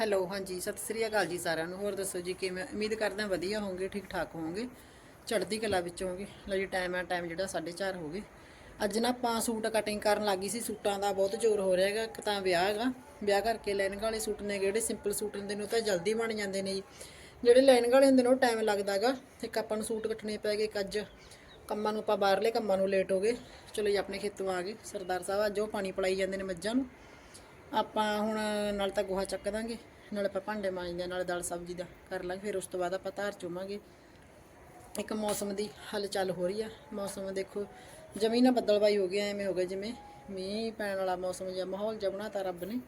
Hello, ਹਾਂਜੀ, ਸਤਿ ਸ੍ਰੀ ਅਕਾਲ ਜੀ ਸਾਰਿਆਂ ਨੂੰ। ਹੋਰ ਦੱਸੋ ਜੀ ਕਿਵੇਂ? ਉਮੀਦ ਕਰਦੇ ਵਧੀਆ ਹੋਵੋਗੇ ਠੀਕ ਠਾਕ ਹੋਵੋਗੇ। ਚੜ੍ਹਦੀ ਕਲਾ ਵਿੱਚ ਹੋਵੋਗੇ। ਲਓ ਜੀ ਟਾਈਮ ਆ ਟਾਈਮ ਜਿਹੜਾ 4:30 ਹੋ ਗਏ। ਅੱਜ ਨਾ ਆਪਾਂ ਸੂਟ ਕਟਿੰਗ ਕਰਨ ਲੱਗੀ ਸੀ। ਸੂਟਾਂ ਦਾ ਬਹੁਤ ਜ਼ੋਰ ਹੋ ਰਿਹਾ ਹੈਗਾ। ਇੱਕ ਤਾਂ ਵਿਆਹ ਹੈਗਾ। ਵਿਆਹ ਕਰਕੇ ਲੈਣ ਵਾਲੇ ਸੂਟ ਨੇ ਜਿਹੜੇ ਸਿੰਪਲ ਸੂਟ ਹੁੰਦੇ ਨੇ, ਉਹ ਤਾਂ ਜਲਦੀ ਬਣ ਜਾਂਦੇ ਨੇ ਜੀ। ਜਿਹੜੇ ਲੈਣ ਵਾਲੇ ਹੁੰਦੇ ਨੇ, ਉਹ ਟਾਈਮ ਲੱਗਦਾ ਹੈਗਾ। ਇੱਕ ਆਪਾਂ ਨੂੰ ਸੂਟ ਕੱਟਣੇ ਪੈ ਗਏ। ਇੱਕ ਅੱਜ ਕੰਮਾਂ ਨੂੰ ਆਪਾਂ ਬਾਹਰਲੇ ਕੰਮਾਂ ਨੂੰ ਲੇਟ ਹੋ ਗਏ। ਚਲੋ ਜੀ, ਆਪਣੇ ਖੇਤੋਂ ਆ ਗਏ। ਸਰਦਾਰ ਸਾਹਿਬ, ਅੱਜ ਉਹ ਪਾਣੀ ਪਿਲਾਈ ਜਾਂਦੇ ਨੇ ਮੱਝਾਂ ਨੂੰ। ਆਪਾਂ ਹੁਣ ਨਾਲ ਤਾਂ ਗੋਹਾ ਚੱਕ ਦਾਂਗੇ, ਨਾਲ ਆਪਾਂ ਭਾਂਡੇ ਮਾਂਜਦੇ ਨਾਲ ਦਾਲ ਸਬਜ਼ੀ ਦਾ ਕਰ ਲਾਂਗੇ, ਫਿਰ ਉਸ ਤੋਂ ਬਾਅਦ ਆਪਾਂ ਧਾਰ ਚੋਵਾਂਗੇ ਇੱਕ ਮੌਸਮ ਦੀ ਹਲਚਲ ਹੋ ਰਹੀ ਆ। ਮੌਸਮ ਦੇਖੋ, ਜਮੀ ਨਾ ਬੱਦਲਵਾਈ ਹੋ ਗਿਆ ਐਵੇਂ ਹੋ ਗਿਆ ਜਿਵੇਂ ਮੀਂਹ ਪੈਣ ਵਾਲਾ ਮੌਸਮ ਜਾਂ ਮਾਹੌਲ ਜਿਹਾ ਬਣਾਤਾ ਰੱਬ ਨੇ।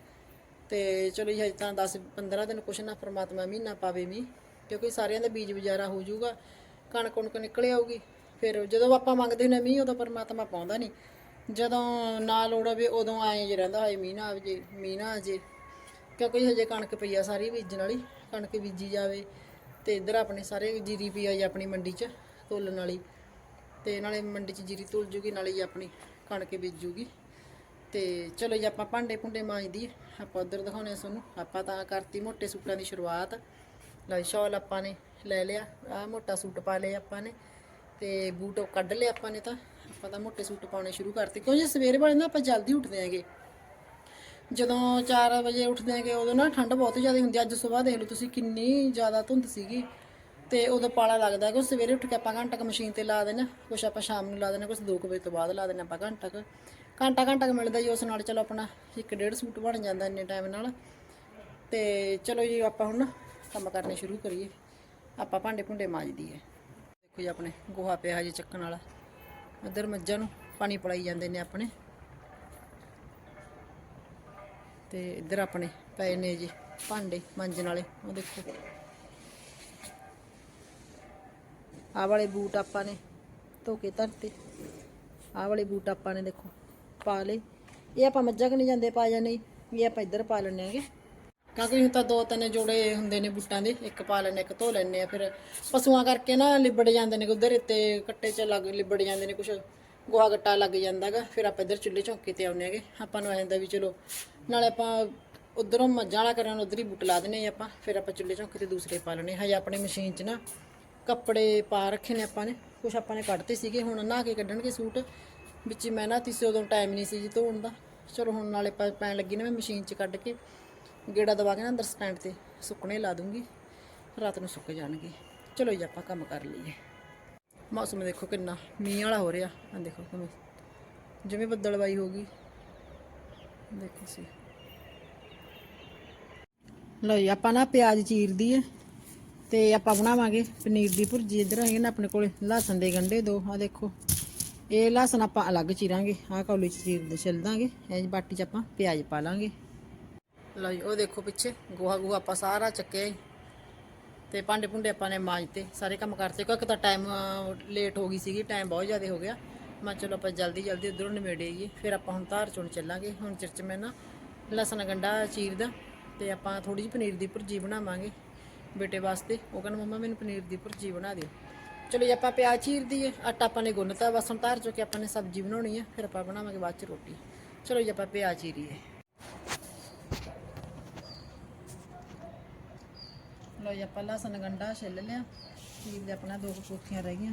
ਤੇ ਚਲੋ ਜੀ, ਹਜੇ ਤਾਂ 10 15 ਦਿਨ ਕੁਛ ਨਾ ਪ੍ਰਮਾਤਮਾ ਮਹੀਨਾ ਪਾਵੇ ਮੀਂਹ, ਕਿਉਂਕਿ ਸਾਰਿਆਂ ਦਾ ਬੀਜ ਵਿਚਾਰਾ ਹੋ ਜਾਊਗਾ ਕਣਕ ਕੁਣਕ ਨਿਕਲ ਆਊਗੀ। ਫਿਰ ਜਦੋਂ ਆਪਾਂ ਮੰਗਦੇ ਹੁੰਦੇ ਮੀਂਹ, ਉਦੋਂ ਪਰਮਾਤਮਾ ਪਾਉਂਦਾ ਨਹੀਂ ਜਦੋਂ ਨਾ ਲੋੜ ਹੋਵੇ ਉਦੋਂ ਆਏ ਜੇ ਰਹਿੰਦਾ, ਹੋਏ ਮੀਂਹ ਨਾ ਆਵੇ ਜੇ, ਮੀਂਹ ਨਾ ਆ ਜੇ। ਕਿਉਂਕਿ ਹਜੇ ਕਣਕ ਪਈ ਆ ਸਾਰੀ ਬੀਜਣ ਵਾਲੀ, ਕਣਕ ਬੀਜੀ ਜਾਵੇ ਤੇ ਇੱਧਰ ਆਪਣੇ ਸਾਰੇ ਜੀਰੀ ਪਈ ਆ ਜੀ ਆਪਣੀ ਮੰਡੀ 'ਚ, ਤੋਲਣ ਵਾਲੀ। ਤੇ ਨਾਲੇ ਮੰਡੀ 'ਚ ਜੀਰੀ ਤੁਲ ਜੂਗੀ, ਨਾਲੇ ਜੀ ਆਪਣੀ ਕਣਕ ਬੀਜੂਗੀ। ਤੇ ਚਲੋ ਜੀ, ਆਪਾਂ ਭਾਂਡੇ ਭੁੰਡੇ ਮਾਂਜਦੀ ਆਪਾਂ ਉਧਰ ਦਿਖਾਉਣੇ ਆ ਤੁਹਾਨੂੰ। ਆਪਾਂ ਤਾਂ ਕਰਤੀ ਮੋਟੇ ਸੂਟਾਂ ਦੀ ਸ਼ੁਰੂਆਤ। ਲੈ ਸ਼ਾਲ ਆਪਾਂ ਨੇ ਲੈ ਲਿਆ ਆ ਮੋਟਾ ਸੂਟ ਪਾ ਲਿਆ ਆਪਾਂ ਨੇ। ਤੇ ਬੂਟ ਕੱਢ ਲਿਆ ਆਪਾਂ ਨੇ ਤਾਂ। ਆਪਾਂ ਤਾਂ ਮੋਟੇ ਸੂਟ ਪਾਉਣੇ ਸ਼ੁਰੂ ਕਰਤੇ। ਕਿਉਂਕਿ ਸਵੇਰੇ ਵਾਲੇ ਨਾ ਆਪਾਂ ਜਲਦੀ ਉੱਠਦੇ ਆਂਗੇ। ਜਦੋਂ 4 ਵਜੇ ਉੱਠਦੇ ਆਂਗੇ, ਉਦੋਂ ਨਾ ਠੰਡ ਬਹੁਤ ਜ਼ਿਆਦਾ ਹੁੰਦੀ ਆ। ਅੱਜ ਸਵੇਰ ਦੇਖ ਲਓ ਤੁਸੀਂ ਕਿੰਨੀ ਜ਼ਿਆਦਾ ਧੁੰਦ ਸੀਗੀ। ਤੇ ਉਦੋਂ ਪਾਲਾ ਲੱਗਦਾ ਕਿ ਸਵੇਰੇ ਉੱਠ ਕੇ ਆਪਾਂ ਘੰਟਾ ਕੁ ਮਸ਼ੀਨ ਤੇ ਲਾ ਦੇਣਾ, ਕੁਛ ਆਪਾਂ ਸ਼ਾਮ ਨੂੰ ਲਾ ਦੇਣਾ, ਕੁਛ 2 ਵਜੇ ਤੋਂ ਬਾਅਦ ਲਾ ਦੇਣਾ ਆਪਾਂ ਘੰਟਾ ਕੁ ਘੰਟਾ ਘੰਟਾ ਕੁ ਮਿਲਦਾ ਜੀ ਉਸ ਨਾਲ, ਚਲੋ ਆਪਣਾ ਇੱਕ ਡੇਢ ਸੂਟ ਬਣ ਜਾਂਦਾ ਇੰਨੇ ਟਾਈਮ ਨਾਲ। ਤੇ ਚਲੋ ਜੀ, ਆਪਾਂ ਹੁਣ ਕੰਮ ਕਰਨੇ ਸ਼ੁਰੂ ਕਰੀਏ। ਆਪਾਂ ਭਾਂਡੇ ਭੁੰਡੇ ਮਾਂਜਦੀ ਹੈ ਦੇਖੋ ਜੀ ਆਪਣੇ ਗੋਹਾ ਪਿਆ ਹਜੇ ਚੱਕਣ ਵਾਲਾ। ਇੱਧਰ ਮੱਝਾਂ ਨੂੰ ਪਾਣੀ ਪਿਲਾਈ ਜਾਂਦੇ ਨੇ ਆਪਣੇ। ਤੇ ਇੱਧਰ ਆਪਣੇ ਪਏ ਨੇ ਜੀ ਭਾਂਡੇ ਮਾਂਜਣ ਵਾਲੇ, ਉਹ ਦੇਖੋ। ਆਹ ਵਾਲੇ ਬੂਟ ਆਪਾਂ ਨੇ ਧੋ ਕੇ ਧਰਤੇ। ਆਹ ਵਾਲੇ ਬੂਟ ਆਪਾਂ ਨੇ ਦੇਖੋ ਪਾ ਲਏ। ਇਹ ਆਪਾਂ ਮੱਝਾਂ ਕਨੀ ਜਾਂਦੇ, ਪਾ ਜਾਂਦੇ ਜੀ। ਇਹ ਆਪਾਂ ਇੱਧਰ ਪਾ ਲੈਣੇ ਆਂਗੇ ਕਿਉਂਕਿ ਹੁਣ ਤਾਂ ਦੋ ਤਿੰਨ ਜੋੜੇ ਹੁੰਦੇ ਨੇ ਬੂਟਾਂ ਦੇ, ਇੱਕ ਪਾ ਲੈਣੇ ਇੱਕ ਧੋ ਲੈਣੇ ਆ ਫਿਰ ਪਸ਼ੂਆਂ ਕਰਕੇ ਨਾ ਲਿਬੜ ਜਾਂਦੇ ਨੇ ਉਧਰ ਇੱਤੇ ਕੱਟੇ ਚ ਲੱਗ ਲਿਬੜ ਜਾਂਦੇ ਨੇ ਕੁਛ, ਗੋਹਾ ਗੱਟਾ ਲੱਗ ਜਾਂਦਾਗਾ ਫਿਰ ਆਪਾਂ ਇੱਧਰ ਚੁੱਲ੍ਹੇ ਚੌਂਕੇ ਤੇ ਆਉਂਦੇ ਆਗੇ ਆਪਾਂ ਨੂੰ ਐਂ ਹੁੰਦਾ ਵੀ ਚਲੋ, ਨਾਲੇ ਆਪਾਂ ਉਧਰੋਂ ਮੱਝਾਂ ਵਾਲਾ ਕਰਨ ਉਧਰ ਹੀ ਬੂਟ ਲਾ ਦਿੰਨੇ ਆ ਆਪਾਂ, ਫਿਰ ਆਪਾਂ ਚੁੱਲ੍ਹੇ ਚੌਂਕੇ ਤੇ ਦੂਸਰੇ ਪਾ ਲੈਣੇ ਹਜੇ ਆਪਣੇ ਮਸ਼ੀਨ 'ਚ ਨਾ ਕੱਪੜੇ ਪਾ ਰੱਖੇ ਨੇ ਆਪਾਂ ਨੇ, ਕੁਛ ਆਪਾਂ ਨੇ ਕੱਢਤੇ ਸੀਗੇ, ਹੁਣ ਨਹਾ ਕੇ ਕੱਢਣਗੇ ਸੂਟ, ਵਿੱਚ ਮੈਂ ਨਾ ਤਿਸੇ ਉਦੋਂ ਟਾਈਮ ਨਹੀਂ ਸੀ ਜੀ ਧੋਣ ਦਾ, ਚਲੋ ਹੁਣ ਨਾਲੇ ਪੈ- ਪੈਣ ਲੱਗੀ ਨਾ ਮੈਂ ਮਸ਼ੀਨ 'ਚ ਕੱਢ ਕੇ ਗੇੜਾ ਦਵਾ ਕੇ ਨਾ ਅੰਦਰ ਸਟੈਂਡ ਤੇ, ਸੁੱਕਣੇ ਲਾ ਦੂੰਗੀ, ਰਾਤ ਨੂੰ ਸੁੱਕ ਜਾਣਗੇ। ਚਲੋ ਜੀ, ਆਪਾਂ ਕੰਮ ਕਰ ਲਈਏ। ਮੌਸਮ ਦੇਖੋ ਕਿੰਨਾ, ਮੀਂਹ ਵਾਲਾ ਹੋ ਰਿਹਾ। ਆ ਦੇਖੋ ਕਿਵੇਂ, ਜਿਵੇਂ ਬੱਦਲਵਾਈ ਹੋ ਗਈ ਦੇਖੋ ਸੀ ਲਓ ਜੀ, ਆਪਾਂ ਨਾ ਪਿਆਜ਼ ਚੀਰਦੀ ਹੈ ਤੇ ਆਪਾਂ ਬਣਾਵਾਂਗੇ ਪਨੀਰ ਦੀ ਭੁਰਜੀ। ਇੱਧਰ ਹੈਗੇ ਨਾ ਆਪਣੇ ਕੋਲੇ, ਲਸਣ ਦੇ ਗੰਢੇ ਦੋ ਆ ਦੇਖੋ। ਇਹ ਲਸਣ ਆਪਾਂ ਅਲੱਗ ਚੀਰਾਂਗੇ, ਆਹ ਕੌਲੀ ਚ ਚੀਰ ਦੇ ਛਿੱਲ ਦਾਂਗੇ। ਇਹ ਬਾਟੀ ਚ ਆਪਾਂ ਪਿਆਜ਼ ਪਾ ਲਾਂਗੇ। ਲਓ ਜੀ ਉਹ ਦੇਖੋ ਪਿੱਛੇ, ਗੋਹਾ ਗੋਹਾ ਆਪਾਂ ਸਾਰਾ ਚੱਕਿਆ ਈ। ਤੇ ਭਾਂਡੇ ਭੁੰਡੇ ਆਪਾਂ ਨੇ ਮਾਂਜਤੇ, ਸਾਰੇ ਕੰਮ ਕਰਤੇ। ਕਿਉਂਕਿ ਤਾਂ ਟਾਈਮ ਲੇਟ ਹੋ ਗਈ ਸੀਗੀ ਟਾਈਮ ਬਹੁਤ ਜ਼ਿਆਦਾ ਹੋ ਗਿਆ। ਮੈਂ ਚਲੋ ਆਪਾਂ ਜਲਦੀ ਜਲਦੀ ਉਧਰੋਂ ਨਿਬੇੜੀਏ ਫਿਰ ਆਪਾਂ ਹੁਣ ਧਾਰ ਚੋਣ ਚੱਲਾਂਗੇ। ਹੁਣ ਚਿਰਚ ਮੈਂ ਨਾ ਲਸਣ, ਗੰਡਾ ਚੀਰਦਾ ਤੇ ਆਪਾਂ ਥੋੜੀ ਜਿਹੀ ਪਨੀਰ ਦੀ ਭੁਰਜੀ ਬਣਾਵਾਂਗੇ ਬੇਟੇ ਵਾਸਤੇ। ਉਹ ਕਹਿੰਦਾ, ਮੰਮਾ, ਮੈਨੂੰ ਪਨੀਰ ਦੀ ਭੁਰਜੀ ਬਣਾ ਦਿਓ। ਚਲੋ ਜੀ, ਆਪਾਂ ਪਿਆਜ਼ ਚੀਰ ਦਈਏ। ਆਟਾ ਆਪਾਂ ਨੇ ਗੁੰਨਤਾ, ਬਸ ਹੁਣ ਧਾਰ ਚੋ ਕੇ ਆਪਾਂ ਨੇ ਸਬਜ਼ੀ ਬਣਾਉਣੀ ਹੈ ਫਿਰ ਆਪਾਂ ਬਣਾਵਾਂਗੇ ਬਾਅਦ ਚ ਰੋਟੀ। ਚਲੋ ਜੀ, ਆਪਾਂ ਪਿਆਜ਼ ਚੀਰੀਏ। ਲੋ ਜੀ, ਆਪਾਂ ਲਸਣ ਗੰਡਾ ਛਿੱਲ ਲਿਆ। ਚੀਰ ਦੇ ਆਪਣਾ ਦੋ ਕੋਠੀਆਂ ਰਹਿ ਗਈਆਂ।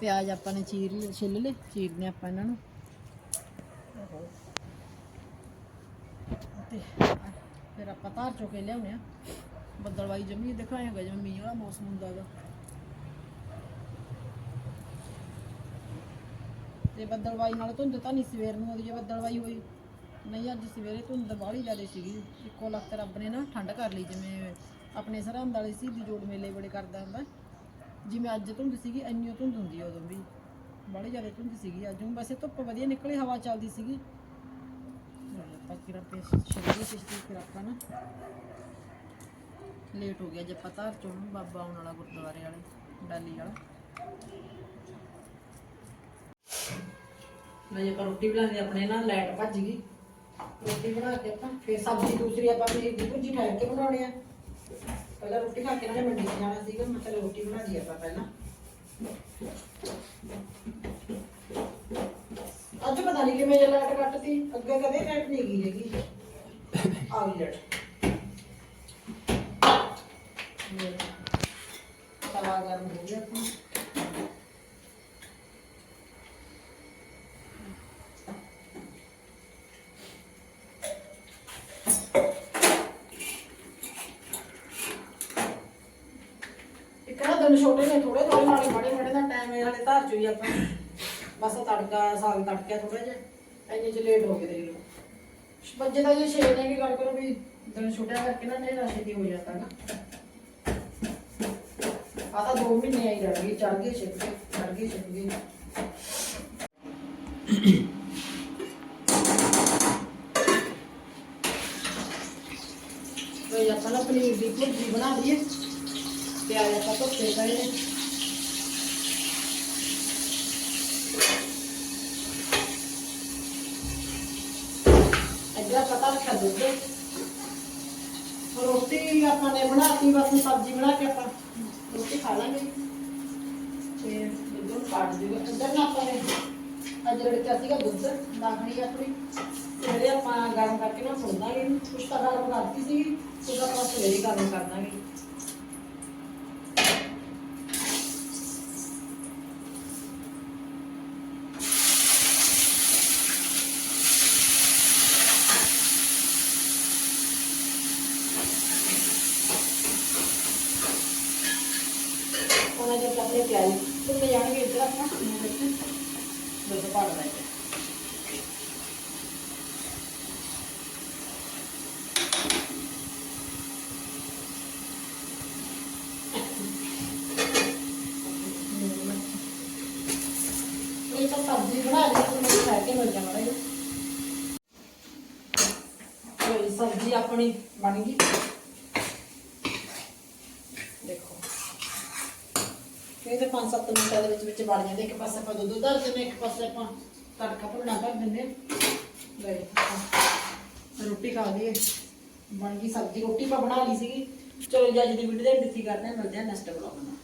ਪਿਆਜ਼ ਆਪਾਂ ਨੇ ਚੀਰ ਲਏ, ਛਿੱਲ ਲਏ ਚੀਰਦੇ ਆਪਾਂ ਇਹਨਾਂ ਨੂੰ। ਤੇ ਫਿਰ ਆਪਾਂ ਧਾਰ ਚੋ ਕੇ ਲਿਆਉਣੇ ਆ। ਬੱਦਲਵਾਈ ਜਮੀ ਦਿਖਾਏਗਾ ਜਿਵੇਂ ਮੀਂਹ ਵਾਲਾ ਮੌਸਮ ਹੁੰਦਾ ਗਾ। ਤੇ ਬੱਦਲਵਾਈ ਨਾਲ ਧੁੰਦ ਤਾਂ ਨਹੀਂ ਸਵੇਰ ਨੂੰ ਆਉਂਦੀ, ਜੇ ਬੱਦਲਵਾਈ ਹੋਈ, ਨਹੀਂ, ਅੱਜ ਸਵੇਰੇ ਧੁੰਦ ਬਾਹਲੀ ਜ਼ਿਆਦਾ ਸੀਗੀ। ਇੱਕੋ ਲੱਖ ਰੱਬ ਨੇ ਨਾ ਠੰਡ ਕਰ ਲਈ, ਜਿਵੇਂ ਆਪਣੇ ਸਰਹੰਦ ਵਾਲੇ ਸੀ ਜੋੜ ਮੇਲੇ ਬੜੇ ਕਰਦਾ ਹੁੰਦਾ। ਜਿਵੇਂ ਅੱਜ ਧੁੰਦ ਸੀਗੀ, ਇੰਨੀ ਧੁੰਦ ਹੁੰਦੀ ਉਦੋਂ ਵੀ। ਬਾਹਲੀ ਜ਼ਿਆਦਾ ਧੁੰਦ ਸੀਗੀ ਅੱਜ। ਹੁਣ ਵੈਸੇ ਧੁੱਪ ਵਧੀਆ ਨਿਕਲੀ, ਹਵਾ ਚੱਲਦੀ ਸੀਗੀ। ਆਪਾਂ ਕਿਰਾ ਪੇ ਛੇੜੀ ਛੇੜੀ ਫਿਰ ਆਪਾਂ ਨਾ। ਲੇਟ ਹੋ ਗਿਆ ਜੇ ਪਤਾ ਚੋਂ। ਬਾਬਾ ਆਉਣ ਵਾਲਾ ਗੁਰਦੁਆਰੇ ਵਾਲੇ, ਡਾਲੀ ਵਾਲਾ। ਮੈਂ ਆਪਾਂ ਰੋਟੀ ਬਣਾਉਂਦੇ ਆਪਣੇ ਨਾਲ, ਲਾਈਟ ਭੱਜ ਗਈ। ਰੋਟੀ ਬਣਾ ਕੇ ਆਪਾਂ, ਫਿਰ ਸਬਜ਼ੀ ਦੂਸਰੀ ਆਪਾਂ ਪਨੀਰ ਦੀ ਭੁਰਜੀ ਕੇ ਬਣਾਉਣੀ ਆ। ਪਹਿਲਾਂ ਰੋਟੀ ਖਾ ਕੇ ਨਾ ਮੰਡੀ ਚ ਜਾਣਾ ਸੀਗਾ, ਮੈਂ ਕਿਹਾ ਰੋਟੀ ਬਣਾ ਲਈ ਆਪਾਂ ਪਹਿਲਾਂ। ਅੱਜ ਪਤਾ ਨਹੀਂ ਕਿਵੇਂ ਜੇ ਲਾਈਟ ਕੱਟਤੀ, ਅੱਗੇ ਕਦੇ ਲਾਈਟ ਨਹੀਂ ਗਈ ਹੈਗੀ। ਆ ਗਈ ਲਾਈਟ ਤਵਾ ਹੋ ਗਿਆ। ਆਪਣਾ ਇੱਕ ਛੋਟੇ ਨੇ ਥੋੜੇ ਥੋੜੇ ਨਾਲੇ ਮਾੜੇ ਮਾੜੇ ਦਾ ਟਾਈਮ ਹੈ ਹਲੇ ਧਰ ਚੋਈ ਆਪਾਂ ਬਸ ਤੜਕਾ, ਸਾਗ ਤੜਕਿਆ ਥੋੜਾ ਜਿਹਾ, ਇੰਨੇ ਚ ਲੇਟ ਹੋ ਗਏ ਦੇਖ ਲਓ ਬੱਜੇ ਦਾ ਜੇ ਛੇ ਨੇ ਕੀ ਗੱਲ ਕਰੋ ਵੀ ਦਿਨ ਛੋਟਿਆ ਕਰਕੇ ਨਾ ਨੇਰਾ ਛੇਤੀ ਹੋ ਜਾਂਦਾ ਨਾ। ਆ ਤਾਂ 2 ਮਹੀਨੇ ਆਈ ਰਹਿ ਗਈ ਚੜ ਗਏ ਛਿਪ ਗਏ ਚੜ ਗਏ ਛਿਪ ਗਏ ਤੇ ਆਪਾਂ ਨਾ ਪਨੀਰ ਦੀ ਭੁਰਜੀ ਬਣਾ ਲਈਏ। ਪਿਆਜ਼ ਆਪਾਂ ਧੁੱਪੇ ਪਏ ਨੇ ਇੱਧਰ ਪਤਾ ਰੱਖਿਆ ਦੁੱਧ ਰੋਟੀ ਆਪਾਂ ਨੇ ਬਣਾਤੀ ਬਸ ਸਬਜ਼ੀ ਬਣਾ ਕੇ ਆਪਾਂ ਰੋਟੀ ਖਾ ਲਾਂਗੇ ਤੇ ਦੁੱਧ ਨੂੰ ਕਾਟ ਦਿਓ ਇੱਧਰ ਨਾ ਆਪਾਂ ਨੇ ਅੱਜ ਰੜਕਿਆ ਸੀਗਾ ਦੁੱਧ ਦਾਖਣੀ ਆਪਣੀ ਤੇ ਜਿਹੜੇ ਆਪਾਂ ਗਰਮ ਕਰਕੇ ਨਾ ਫੁੱਲਦਾਂਗੇ ਇਹਨੂੰ। ਕੁਛ ਤਾਂ ਗਰਮ ਕਰਤੀ ਸੀ ਉਹਦਾ ਆਪਾਂ ਸਵੇਰੇ ਗਰਮ ਕਰ ਦਾਂਗੇ ਪਿਆਜ਼ ਭੁੰਨ ਜਾਣਗੇ ਇੱਧਰ ਆਪਾਂ ਇਹਨੂੰ ਵਿੱਚ ਦੁੱਧ ਪਾ ਦੇਣਾ ਇਹ ਤਾਂ ਸਬਜ਼ੀ ਬਣਾ ਲਈ ਤੇ ਮੈਨੂੰ ਖਾ ਕੇ ਮਿਲ ਜਾਣਾ ਸਬਜ਼ੀ ਆਪਣੀ ਬਣ ਗਈ ਦੇਖੋ ਇਹ ਤੇ 5-7 ਮਿੰਟਾਂ ਦੇ ਵਿੱਚ ਵਿੱਚ ਬਣ ਜਾਂਦੇ, ਇੱਕ ਪਾਸੇ ਆਪਾਂ ਦੁੱਧ ਧਰ ਦਿੰਦੇ, ਇੱਕ ਪਾਸੇ ਆਪਾਂ ਤੜਕਾ ਭੁੰਨਾ ਕਰ ਦਿੰਦੇ ਲੈ, ਆਪਾਂ ਰੋਟੀ ਖਾ ਲਈਏ। ਬਣ ਗਈ ਸਬਜ਼ੀ, ਰੋਟੀ ਆਪਾਂ ਬਣਾ ਲਈ ਸੀਗੀ। ਚਲੋ ਜੀ, ਅੱਜ ਦੀ ਵੀਡੀਓ ਦੇ ਵਿੱਚ ਹੀ ਕਰਦੇ ਹਾਂ, ਮਿਲਦੇ ਹਾਂ ਨੈਕਸਟ ਵਲੌਗ ਨਾਲ।